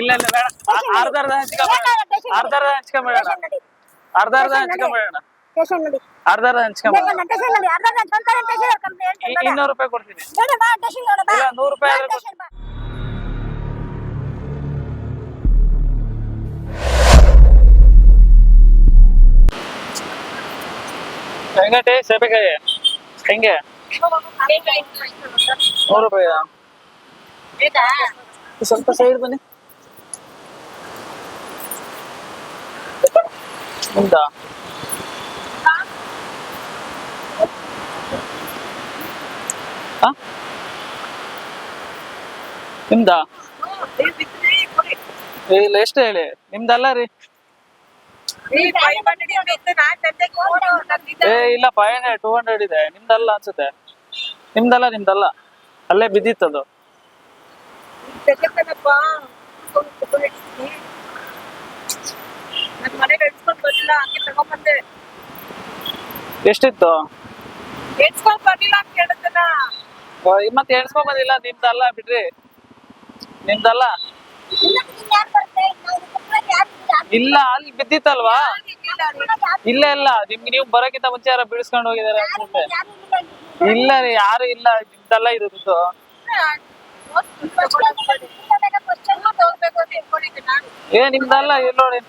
ಇಲ್ಲ ಇಲ್ಲ ಬೇಡ. ಅರ್ಧ ಅರ್ಧ ಹಂಚ್ಕೊಂಬೇಡ ಅರ್ಧ ಅರ್ಧ ಹಂಚ್ಕೊಂಬೇಡ ಅರ್ಧ ಅರ್ಧ ಹಂಚ್ಕೊಂಬೇಡ ಅರ್ಧ ಅರ್ಧ ಹಂಚ್ಕೊಂಬೇಡ ಇನ್ನೂರು ರೂಪಾಯಿ ಕೊಡ್ತೀನಿ. ಇಲ್ಲ, ನೂರು ರೂಪಾಯಿ ಆದ್ರೆ. ಹೆಂಗಟಿ ಸೇಬೆಕಾಯಿ ಹೆಂಗೆ? ನೂರು ರೂಪಾಯಿ? ಸ್ವಲ್ಪ ಸೈಡ್ ಬನ್ನಿ. ನಿಮ್ದ? ಹ? ನಿಮ್ದ? ಇಲ್ಲ, ಎಷ್ಟು ಹೇಳಿ. ನಿಮ್ದಲ್ಲ ರೀ? ಏ, ಇಲ್ಲ ಫೈವ್ ಹಂಡ್ರೆಡ್ ಟೂ ಹಂಡ್ರೆಡ್ ಇದೆ. ನಿಮ್ದಲ್ಲ ಅನ್ಸುತ್ತೆ. ನಿಮ್ದಲ್ಲ ನಿಮ್ದಲ್ಲ. ಅಲ್ಲೇ ಬಿದ್ದಿತ್ತದು ನನ್ ಮನೆಗೆ ಎಡ್ಸ್ಕೊಂಡ್ ಬರ್ಲಿಲ್ಲ ಹಂಗೆ ತಗೊಂಬಂದೆ. ಎಷ್ಟಿತ್ತು? ಎಡ್ಸ್ಕೊಂಡ್ ಬರ್ಲಿಲ್ಲ ಅಂತ ಆ, ಮತ್ತೆ ಎಣ್ಸ್ಕೊಂಡ್ ಬಂದಿಲ್ಲ ನಿಮ್ದಲ್ಲ ಬಿಡ್ರಿ. ನಿಮ್ದಲ್ಲ? ಇಲ್ಲ. ಅಲ್ಲಿ ಬಿದ್ದಿತ್ತಲ್ವಾ? ಇಲ್ಲ ಇಲ್ಲ ನಿಮ್ಗೆ ನೀವು ಬರೋಕ್ಕಿಂತ ಮುಂಚೆ ಯಾರ ಬಿಡಿಸ್ಕೊಂಡು ಹೋಗಿದಾರೆ ಅನ್ಸುತ್ತೆ ಇಲ್ಲ ರೀ ಯಾರು ಇಲ್ಲ ನಿಮ್ದಲ್ಲ ಇರೋದು ಎಲ್ಲ. ಏ ನಿಮ್ದಲ್ಲ ಇಲ್ಲ ನೋಡಿ.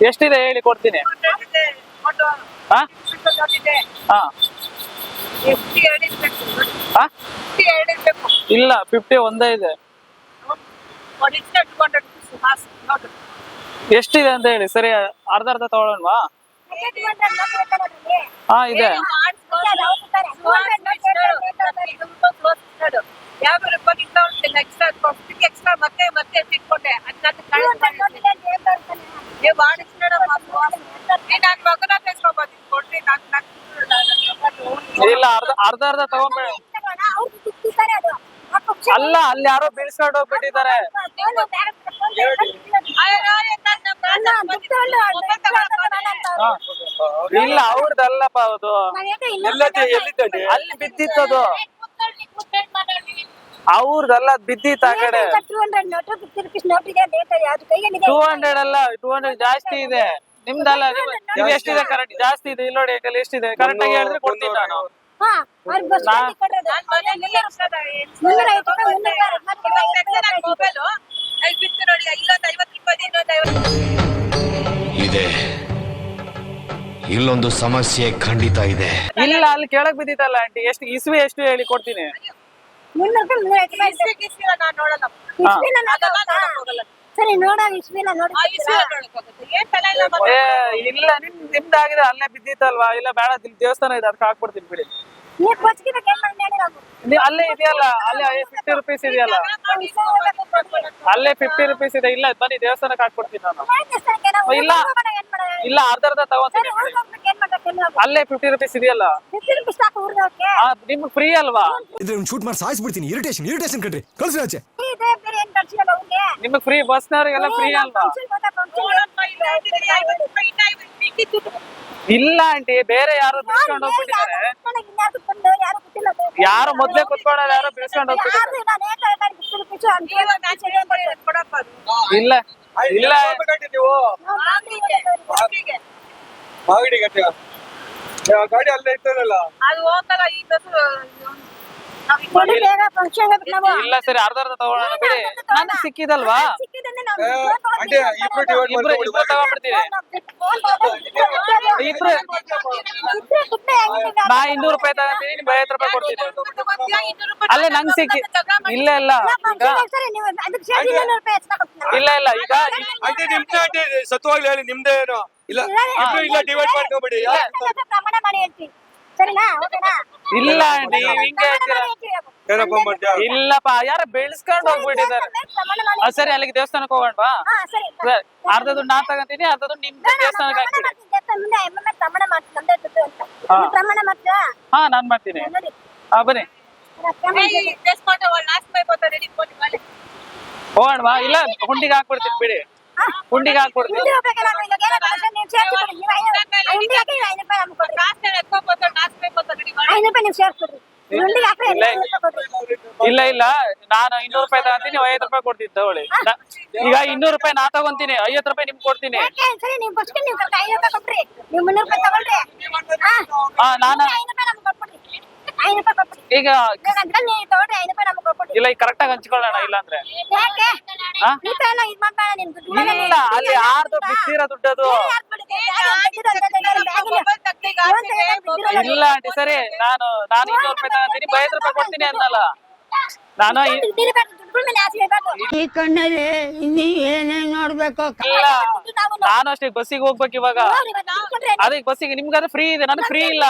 ಎಷ್ಟಿದೆ ಹೇಳಿ ಕೊಡ್ತೀನಿ ಹಾ ಇಲ್ಲ ಫಿಫ್ಟಿ ಒಂದೇ ಇದೆ. ಎಷ್ಟಿದೆ ಅಂತ ಹೇಳಿ, ಸರಿ, ಅರ್ಧ ಅರ್ಧ ತಗೊಳ್ಳೋಣವಾ? ಹಾ ಇದೆ. ಯಾವ್ದು extra ಮತ್ತೆ ಮತ್ತೆ ಸಿಕ್ಕೊಂಡೆ ಅದ್ ಇಲ್ಲ ಅರ್ಧ ಅರ್ಧ ಅರ್ಧ ತಗೊಂಬೇಡ ತಗೋಣ, ಅವ್ರು ದುಡ್ಡಿದ್ದಾರೆ ಅದು. ಅಲ್ಲ ಅಲ್ಲಿ ಯಾರೋ ಬೀಳ್ಸ್ಕೊಂಡು ಹೋಗ್ಬಿಟ್ಟಿದ್ದಾರೆ. ಇಲ್ಲ ಅವ್ರದ್ದಲ್ಲಪ್ಪ ಅದು. ಅಲ್ಲಿ ಬಿದ್ದಿತ್ತು ಇನ್ನೊಂದು ಅಲ್ಲಿ ಬಿದ್ದಿ ತಾಕಡೆ ಬಿದ್ದಿತ್ತು ಆ ಕಡೆ. ಟೂ ಹಂಡ್ರೆಡ್ ಅಲ್ಲ ಟೂ ಹಂಡ್ರೆಡ್ ಜಾಸ್ತಿ ಇದೆ. ನಿಮ್ದಲ್ಲ ನಿಮ್ ಎಷ್ಟಿದೆ ಕರೆಕ್ಟ್ ಜಾಸ್ತಿ ಇದೆ ಇಲ್ಲಿ ನೋಡಿ ಕೈಲಿ ಎಷ್ಟಿದೆ. ಕರೆಕ್ಟ್ ಆಗಿ ಹೇಳಿದ್ರೆ ಕೊಡ್ತೀನಿ ನಾನು ಇದೆ. ಇಲ್ಲೊಂದು ಸಮಸ್ಯೆ ಖಂಡಿತ ಇದೆ. ಇಲ್ಲ ಅಲ್ಲಿ ಕೆಳಗ್ ಬಿದ್ದಿತ್ತಲ್ಲ ಆಂಟಿ. ಎಷ್ಟು ಇಸ್ವಿ ಎಷ್ಟು ಹೇಳಿ ಕೊಡ್ತೀನಿ. ಸರಿ ನೋಡೋ ನೋಡಿ ಇಲ್ಲ ನಿಮ್ ನಿಮ್ದಾಗಿದೆ ಅಲ್ಲೇ ಬಿದ್ದಿತ್ತಲ್ವಾ? ಇಲ್ಲ ಬೇಡ ದೇವಸ್ಥಾನ ಇದೆ ಅದಕ್ಕೆ ಹಾಕ್ಬಿಡ್ತೀನಿ ಬಿಡಿ. ನೀವು ಅಲ್ಲೇ ಇದೆಯಲ್ಲ ಅಲ್ಲೇ ಫಿಫ್ಟಿ ರುಪೀಸ್ ಇದೆಯಲ್ಲ. ಅಲ್ಲೇ ಫಿಫ್ಟಿ ರುಪೀಸ್ ಇದೆ ಇಲ್ಲ ಬನ್ನಿ ದೇವಸ್ಥಾನಕ್ಕೆ ಹಾಕ್ಬಿಡ್ತೀನಿ ನಾನು. ಇಲ್ಲ. ಇಲ್ಲ ಅರ್ಧ ಅರ್ಧ ತಗೋತೀನಿ ಅಲ್ಲೇ ಫಿಫ್ಟಿ ರುಪೀಸ್ ಇದೆಯಲ್ಲ? ನಿಮ್ಗೆ ಫ್ರೀ ಅಲ್ವಾ? ಇದನ್ನ ಶೂಟ್ ಮಾಡಿ ಸಾಯಿಸ್ಬಿಡ್ತೀನಿ. ಇರಿಟೇಷನ್ ಇರಿಟೇಷನ್ ಕಣ್ರಿ. ಕಳ್ಸಿ ಆಚೆ. ಬಸ್. ನಿಮಗೆ? ಫ್ರೀ ಬಸ್ನವ್ರಿಗೆಲ್ಲ ಫ್ರೀ ಅಲ್ವಾ? ಇಲ್ಲ ಆಂಟಿ ಬೇರೆ ಯಾರು ಬಿಡ್ಸ್ಕೊಂಡು ಹೋಗ್ಬಿಟ್ಟಿದ್ದಾರೆ. ಯಾರು ಮೊದ್ಲೇ ಬೇರೆ. ಯಾರು ಮೊದ್ಲೇ ಕುತ್ಕೊಳ್ಳೋರು ಯಾರೋ ಬಿಡ್ಸ್ಕೊಂಡು ಹೋಗ್ಬಿಟ್ಟಿದ್ದಾರೆ. ಇಲ್ಲ ಇಲ್ಲ. ಮಾಗಡಿ ಗಟ್ಟಿ ಗಾಡಿ ಅಲ್ಲೇ ಇತ್ತಲ್ಲ ಅದು ಹೋಗಲ್ಲ ಈ ಬಸ್ಸು ನಾವ್ ಕೊಡಿ ಬೇಗ ಫಂಕ್ಷನ್ ಹೋಗ್ಬೇಕು ನಾವು ಇಲ್ಲ ಸರಿ ಅರ್ಧ ಅರ್ಧ ತಗೊಳ್ಳೋಣ ಬಿಡಿ. ನನಗೆ ಸಿಕ್ಕಿದಲ್ವಾ? ಇಬ್ರು ತಗೊಂಡ್ಬಿಡ್ತೀವಿ ನಾ ಇನ್ನೂರು ರೂಪಾಯಿ ತಗೊಂತೀನಿ ನಿಮ್ಗೆ ಐವತ್ತು ರೂಪಾಯಿ ಕೊಡ್ತೀನಿ ಅಲ್ಲೇ ನಂಗೆ ಸಿಕ್ಕಿ ಇಲ್ಲ ಇಲ್ಲ ಇಲ್ಲ ಇಲ್ಲ ಈಗ ಸತ್ವಾಗ್ಲಿ ಹೇಳಿ ನಿಮ್ದೇ ಏನೋ. ಇಲ್ಲ ಇಬ್ರು ಇಲ್ಲ ಡಿವೈಡ್ ಮಾಡ್ಕೊಬಿಡಿ ನನ್ನ ಹತ್ರ ಪ್ರಮಾಣ ಮಾಡಿ ಹೇಳ್ತೀನಿ. ಸರಿನಾ? ಓಕೆನಾ? ಇಲ್ಲ ಆಂಟಿ ಹಿಂಗೆ ಹೇಳ್ತೀರಾ? ಏನಪ್ಪ ಮಾಡ್ತೀಯ ಇಲ್ಲಪ್ಪ ಯಾರ ಬೆಳೆಸ್ಕೊಂಡು ಹೋಗ್ಬಿಟ್ಟಿದ್ದಾರೆ. ಆ, ಸರಿ ಅಲ್ಲಿಗೆ ದೇವಸ್ಥಾನಕ್ಕೆ ಹೋಗೋಣವಾ ಹಾ ಸರಿ ಸರಿ, ಅರ್ಧ ದುಡ್ಡು ನಾ ತಗೊಂತೀನಿ ಅರ್ಧ ದುಡ್ಡು ನಿಮ್ ದೇವಸ್ಥಾನಕ್ಕೆ ಹಾಕ್ಬಿಡಿ ಪ್ರಮಾಣ ಮಾಡ್ತೀನಿ ನಮ್ದೇ ದುಡ್ಡು ಅಂತ. ಹಾ. ನೀವು ಪ್ರಮಾಣ ಮಾಡ್ತೀರಾ? ಹಾ ನಾನ್ ಮಾಡ್ತೀನಿ. ನೋಡಿ. ಹಾ ಬನ್ನಿ. ನಾಲ್ಕು ರೂಪಾಯಿ ಮಾಡಿ. ಹೋಗೋಣವಾ ಇಲ್ಲ ಹುಂಡಿಗೆ ಹಾಕ್ಬಿಡ್ತೀನಿ ಬಿಡಿ. ಹುಂಡಿಗೆ ಇಲ್ಲ. ಇಲ್ಲ ನಾನು ಇನ್ನೂರು ರೂಪಾಯಿ ತಗೊಂತೀನಿ ಐವತ್ತು ರೂಪಾಯಿ ಕೊಡ್ತೀನಿ ತಗೊಳ್ಳಿ. ಈಗ ಇನ್ನೂರು ರೂಪಾಯಿ ನಾ ತಗೊಂತೀನಿ ಐವತ್ ರೂಪಾಯಿ ನಿಮ್ಗೆ ಕೊಡ್ತೀನಿ. ಹಾ ನಾನು ರೂಪಾಯಿ ಈಗ ಬೇಕಂದ್ರೆ ನೀವು ತಗೊಳ್ರಿ ಐನೂರು ರೂಪಾಯಿ ನಮ್ಗೆ ಕೊಟ್ಬಿಡ್ರಿ ಇಲ್ಲ ಈಗ ಕರೆಕ್ಟ್ ಆಗಿ ಹಂಚ್ಕೊಳ್ಳೋಣ ಇಲ್ಲ ಅಂದ್ರೆ ಯಾಕೆ? ಹಾ? ಈ ತರ ಎಲ್ಲ ಇದ್ ಮಾಡ್ಬೇಡ ನಿನ್. ದುಡ್ಡು ಮೇಲೆ ನೀನು ಇಲ್ಲ ಅಲ್ಲಿ ಯಾರ್ದು. ಬಿದ್ದಿರೋ ದುಡ್ಡದು? ಬೇರೆ ಬಿಡುತ್ತೆ? ಯಾರು ಇಲ್ಲ ಆಂಟಿ ಸರಿ ನಾನು ನಾನು ಇನ್ನೂರು ರೂಪಾಯಿ ತಗೊಂತೀನಿ ರೂಪಾಯಿ ಕೊಡ್ತೀನಿ ಅನ್ನಲ್ಲ ನಾನು ಈ- ದುಡ್ಡು ಇರ್ಬೇಕು, ದುಡ್ಡುಗಳ ಮೇಲೆ ಆಸೆ ಇರ್ಬೇಕು. ಈ ಕಣ್ಣಲ್ಲಿ ಇನ್ನೀ ನೋಡ್ಬೇಕು ಇಲ್ಲ ನಾನು ಅಷ್ಟೇ ಬಸ್ಸಿಗೆ ಹೋಗ್ಬೇಕು ಇವಾಗ. ಅದೇ ಇವತ್ತು ದುಡ್ಡು ಕೊಟ್ರೆ ಅದಕ್ಕೆ ಬಸ್ಸಿಗೆ ನಿಮ್ಗಾದ್ರೆ ಫ್ರೀ ಇದೆ ನನಗೆ ಫ್ರೀ ಇಲ್ಲ.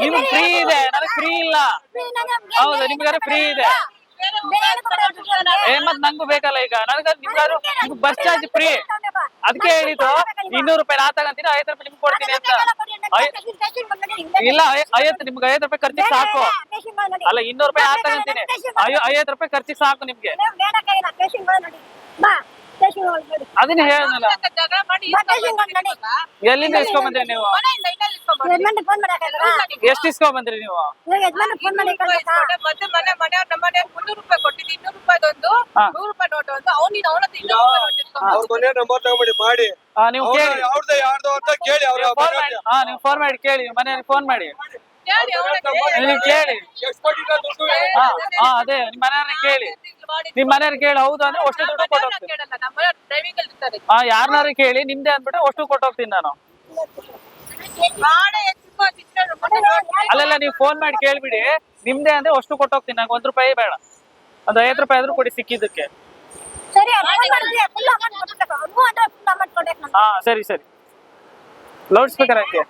ನಿಮ್ಗೆ ಫ್ರೀ ಇದೆ. ನನಗೆ ಫ್ರೀ ಇಲ್ಲ ಹೌದು, ನಿಮ್ಗಾರ ಫ್ರೀ ಇದೆ. ಏನ್ ಮತ್ ನಂಗೂ ಬೇಕಲ್ಲ ಈಗ ನನಗ ನಿಮ್ಗಾರು ನಿಮ್ಗೆ ಬಸ್ ಚಾರ್ಜ್ ಫ್ರೀ ಅದಕ್ಕೆ ಹೇಳಿದ್ದು ಇನ್ನೂರು ರೂಪಾಯಿ ನಾ ತಗೊಂತೀನಿ ಐವತ್ತು ರೂಪಾಯಿ ನಿಮ್ಗೆ ಕೊಡ್ತೀನಿ ಅಂತ ಇಲ್ಲ ಐವತ್ತು ನಿಮ್ಗೆ ಐವತ್ತು ರೂಪಾಯಿ ಖರ್ಚಿಗೆ ಸಾಕು ಅಲ್ಲ ಇನ್ನೂರು ರೂಪಾಯಿ ನಾ ತಗೊಂತೀನಿ ಐವತ್ತು ರೂಪಾಯಿ ಖರ್ಚಿಗೆ ಸಾಕು ನಿಮ್ಗೆ ಅದನ್ನ ಹೇಳಲ್ಲ. ಎಲ್ಲಿಂದ ಇಸ್ಕೊಂಡ್ ಬಂದ್ರಿ ನೀವು? ಎಷ್ಟ್ ಇಸ್ಕೊಂಡ್ ಬಂದ್ರಿ ನೀವು? ಫೋನ್ ಮಾಡಿ ನೀವು ಕೇಳಿ. ಅವ್ರದ್ದು ಯಾರ್ದು ಅಂತ ಕೇಳಿ ಅವ್ರ ಫೋನ್ ಮಾಡಿ ಹಾ ನೀವು ಫೋನ್ ಮಾಡಿ ಕೇಳಿ ಮನೆಯಲ್ಲಿ ಫೋನ್ ಮಾಡಿ. ನೀವು ಕೇಳಿ. ಹಾ ಅದೇ ನಿಮ್ ಮನೆಯವ್ರನ್ನ ಕೇಳಿ. ನಿಮ್ ಮನೆಯವ್ರ ಕೇಳಿ ಹೌದು ಅಂದ್ರೆ ಅಷ್ಟು ದುಡ್ಡು ಕೊಟ್ಟು ಹೋಗ್ತೀನಿ. ಕೇಳಲ್ಲ. ನಮ್ಮ ಡ್ರೈವಿಂಗ್ ಅಲ್ಲಿ ಇರ್ತಾರೆ. ಹಾ ಯಾರನ್ನಾರು ಕೇಳಿ ನಿಮ್ದೆ ಅಂದ್ಬಿಟ್ಟು ಅಷ್ಟು ಕೊಟ್ಟೋಗ್ತೀನಿ ನಾನು. ಅಲ್ಲೆಲ್ಲ ನೀವು ಫೋನ್ ಮಾಡಿ ಕೇಳ್ಬಿಡಿ. ನಿಮ್ದೆ ಅಂದ್ರೆ ಅಷ್ಟು ಕೊಟ್ಟೋಗ್ತೀನಿ ನಂಗೆ ಒಂದ್ ರೂಪಾಯಿ ಬೇಡ. ಒಂದ್ ಐವತ್ತು ರೂಪಾಯಿ ಆದ್ರೂ ಕೊಡಿ ಸಿಕ್ಕಿದ್ದಕ್ಕೆ. ಹಾ ಸರಿ ಸರಿ. ಲೌಡ್ ಸ್ಪೀಕರ್ ಹಾಕಿ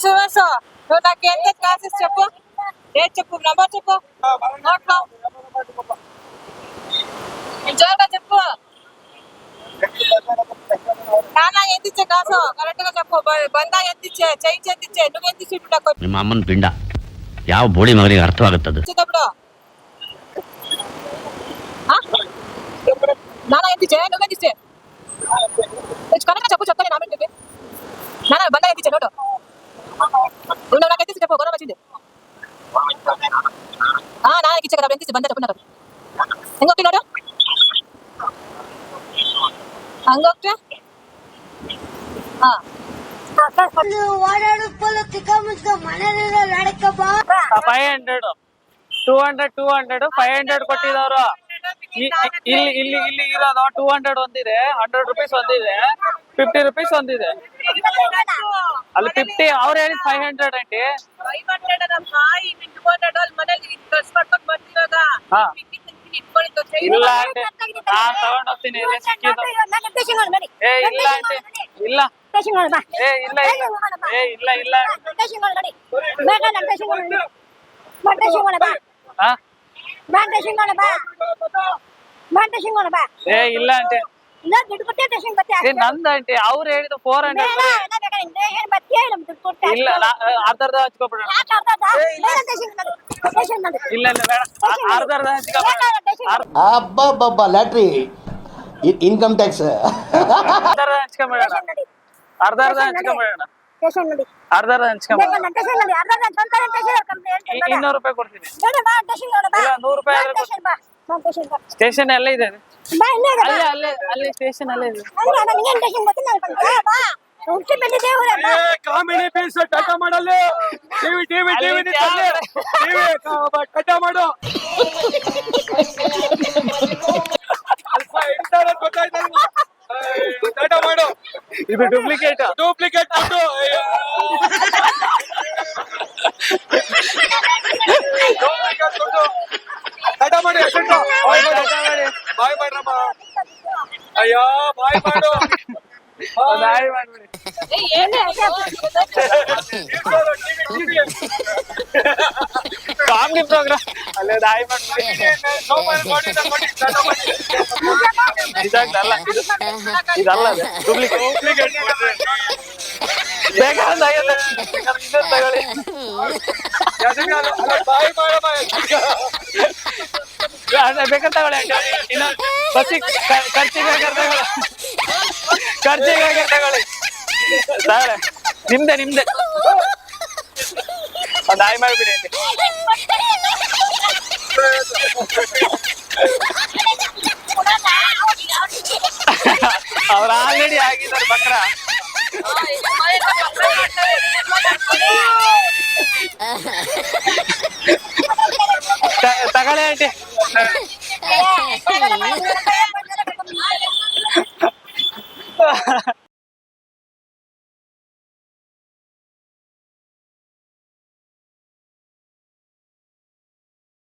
ఏ సువాసు నువ్వు నాకు ఎంత క్లాసెస్ చెప్పు ఏ చెప్పు నంబర్ చెప్పు నోట్లో నిజంగా చెప్పు నాన్న ఎంత ఇచ్చే కాసు కరెక్ట్ గా చెప్పు బ- బంద ఎంత ఇచ్చే చైన్ ఎంత ఇచ్చే నువ్వు ఎంత ఇచ్చి నాకు ನಿಮ್ಮ ಅಮ್ಮನ ಪಿಂಡ ಯಾವ ಬೋಳಿ ಮಗನಿಗೆ ಅರ್ಥವಾಗುತ್ತದೆ వచ్చేటప్పుడు ఆ? నాన్న ఎంత ఇచ్చే నువ్వు ఎంత ఇచ్చే కనుక చెప్పు చెప్తాను నా బిడ్డకి నాన్న బంద ఎంత ఇచ్చే నోటు నువ్వు నాకు ఎంత ఇచ్చి చెప్పు గొడవ వచ్చింది ఆ నాన్నకి ఇచ్చే కదా ఎంత ఇచ్చి బంద చెప్పు నాకు ఇంకొకటి నోటు ఇంకొకటి ఆ ಓಡಾಡುತ್ತಲ್ಲ ತಿಕ್ಕ ಮುಚ್ಕ ಮನೆಯಲ್ಲ ನಡಕಪ್ಪ five hundred two hundred two hundred five hundred ಕೊಟ್ಟಿದವರು ಇಲ್ಲಿ ಇಲ್ಲಿ ಇಲ್ಲಿ ಇರೋದು ಟೂ ಹಂಡ್ರೆಡ್ ಒಂದಿದೆ ಹಂಡ್ರೆಡ್ ರುಪೀಸ್ ಒಂದಿದೆ ಫಿಫ್ಟಿ ರುಪೀಸ್ ಒಂದಿದೆ ಅಲ್ಲಿ ಫಿಫ್ಟಿ ಅವ್ರು ಹೇಳಿ ಫೈವ್ ಹಂಡ್ರೆಡ್ ಅಂಟಿ ಫೈವ್ ಹಂಡ್ರೆಡ್ ಇಟ್ಕೊಂಡ್ರೆ ಅಲ್ಲಿ ಮನೇಲಿ ಡ್ರೆಸ್ ಮಾಡ್ಕೊಂಡು ಬರ್ತಿವಾಗ ಹಾ. ಇಲ್ಲ ಆಂಟಿ. ನಾನ್ ತಗೊಂಡ್ ಹೋಗ್ತೀನಿ ಇಲ್ಲೇ ಸಿಕ್ಕಿದ್ದು. ಏ ಇಲ್ಲ ಆಂಟಿ. ಇಲ್ಲ. ಏ ಇಲ್ಲ ಇಲ್ಲ. ಏ ಇಲ್ಲ ಇಲ್ಲ. ಹಾ. ಏ ಇಲ್ಲ ಆಂಟಿ. ಇಲ್ಲ ದುಡ್ಡು ಕೊಟ್ಟೆ ಸ್ಟೇಷನ್ ಬರ್ತೀಯ ಏ ನಂದ್ ಆಂಟಿ ಅವ್ರು ಹೇಳಿದ ಫೋರ್ ಹಂಡ್ರೆಡ್ ನಾ ಬೇಕಾದ್ರೆ ಸ್ಟೇಷನ್ ಬರ್ತೀಯ ಇಲ್ಲ ದುಡ್ಡು ಕೊಟ್ಟೆ ಇಲ್ಲ ನಾ- ಅರ್ಧ ಅರ್ಧ ಹಚ್ಕೊಬಿಡೋಣ. ಇಲ್ಲ. ಇಲ್ಲ ಬೇಡ. ಅರ್ಧ ಅರ್ಧ ಹಚ್ಕೊಬಿಡೋಣ ಅಬ್ಬಬ್ಬಬ್ಬ ಲ್ಯಾಟ್ರಿ. Income tax. ಅರ್ಧ ಅರ್ಧ ಹಂಚ್ಕೊಂಬಿಡೋಣ ಸ್ಟೇಷನ್ ನಡಿ. ಅರ್ಧ ಅರ್ಧ ಹಂಚ್ಕೊಂಬಿಡೋಣ. ಅರ್ಧ ಅರ್ಧ ಹಂಚ್ಕೊಂಬಿಡೋಣ. ಇನ್ನೂರು ರೂಪಾಯಿ ಕೊಡ್ತೀನಿ. ಇಲ್ಲ, ನೂರು ರೂಪಾಯಿ ಸ್ಟೇಷನ್ ಎಲ್ಲ ಅಲ್ಲೇ ಇದೆ ಅಲ್ಲೇ ಅಲ್ಲೇ ಅಲ್ಲೇ ಸ್ಟೇಷನ್ ಅಲ್ಲೇ ಇದೆ. ಕಾಮಿಡಿ ಪೀಸ್ ಟಾಟಾ ಮಾಡಲ್ಲ. ಟಿವಿ ಟಿವಿ ಟಿವಿ ಟಾಟಾ ಮಾಡು. ಟಾಟಾ ಮಾಡು. ಇದು ಡೂಪ್ಲಿಕೇಟ್ ಡೂಪ್ಲಿಕೇಟ್ ಅದು ಡೂಪ್ಲಿಕೇಟ್ ದುಡ್ಡು ಟಾಟಾ ಮಾಡಿ ಅಷ್ಟಂತ ಬಾಯ್ ಮಾಡಿ ಬಾಯ್ ಮಾಡ್ರಮ್ಮ ಅಯ್ಯೋ ಬಾಯ್ ಮಾಡು ನಾಯಿ ಮಾಡ್ಬಿಡಿ ಕಾಮಿಡಿ ಪ್ರೋಗ್ರಾಮ್ ಅಲ್ಲೇ ನಾಯಿ ಮಾಡ್ಬಿಡಿ ಇದಾಗ್ಲಲ್ಲ ಇದು ಇದಲ್ಲ ಡೂಪ್ಲಿಕೇಟ್ ಬೇಗ ಒಂದು ಐವತ್ತು ಇನ್ನೊಂದು ತಗೊಳ್ಳಿ ಬಾಯ್ ಮಾಡಮ್ಮ ಅಣ್ಣ ಬೇಕಾದ್ರೆ ತಗೊಳ್ಳಿ ಆಂಟಿ ಇನ್ನೊಂದು ಬಸ್ಸಿಗೆ ಖರ್ಚಿಗೆ ಬೇಕಾದ್ರೆ ತಗೊಳ್ಳಿ ಖರ್ಚಿಗೆ ಬೇಕಾದ್ರೆ ತಗೊಳ್ಳಿ ತಗೊಳ್ಳಿ ನಿಮ್ದೆ ನಿಮ್ದೆ ಒಂದು ಆಯ್ ಮಾಡಿಬಿಡಿ ಆಂಟಿ ಅವ್ರು ಆಲ್ರೆಡಿ ಆಗಿದ್ದಾರೆ ಬಕ್ರ ತ- ತಗೊಳ್ಳಿ ಆಂಟಿ